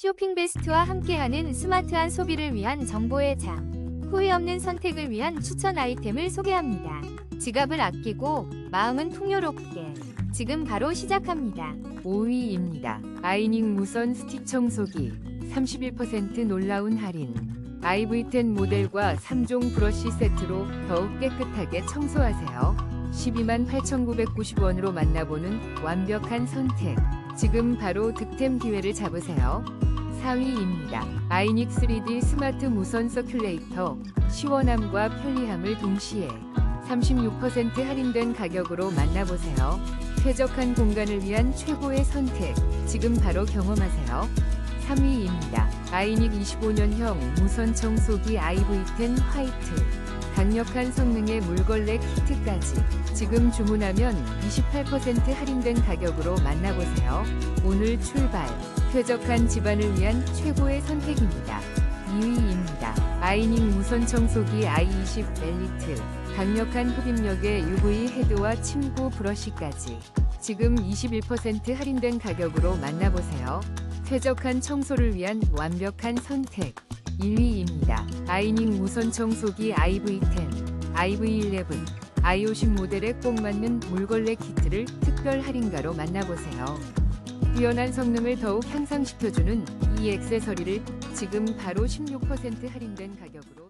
쇼핑 베스트와 함께하는 스마트한 소비를 위한 정보의 장. 후회 없는 선택을 위한 추천 아이템을 소개합니다. 지갑을 아끼고 마음은 풍요롭게. 지금 바로 시작합니다. 5위입니다. 아이닝 무선 스틱 청소기 31% 놀라운 할인. IV10 모델과 3종 브러쉬 세트로 더욱 깨끗하게 청소하세요. 12만 8,990원으로 만나보는 완벽한 선택. 지금 바로 득템 기회를 잡으세요. 4위입니다. 아이닉 3D 스마트 무선 서큘레이터 시원함과 편리함을 동시에 36% 할인된 가격으로 만나보세요. 쾌적한 공간을 위한 최고의 선택. 지금 바로 경험하세요. 3위입니다. 아이닉 25년형 무선 청소기 IV10 화이트. 강력한 성능의 물걸레 키트까지. 지금 주문하면 28% 할인된 가격으로 만나보세요. 오늘 출발. 쾌적한 집안을 위한 최고의 선택입니다. 2위입니다. 아이닉 무선 청소기 i20 엘리트. 강력한 흡입력의 UV 헤드와 침구 브러쉬까지. 지금 21% 할인된 가격으로 만나보세요. 쾌적한 청소를 위한 완벽한 선택. 1위입니다. 아이닉 무선 청소기 IV10, IV11, i50 모델에 꼭 맞는 물걸레 키트를 특별 할인가로 만나보세요. 뛰어난 성능을 더욱 향상시켜주는 이 액세서리를 지금 바로 16% 할인된 가격으로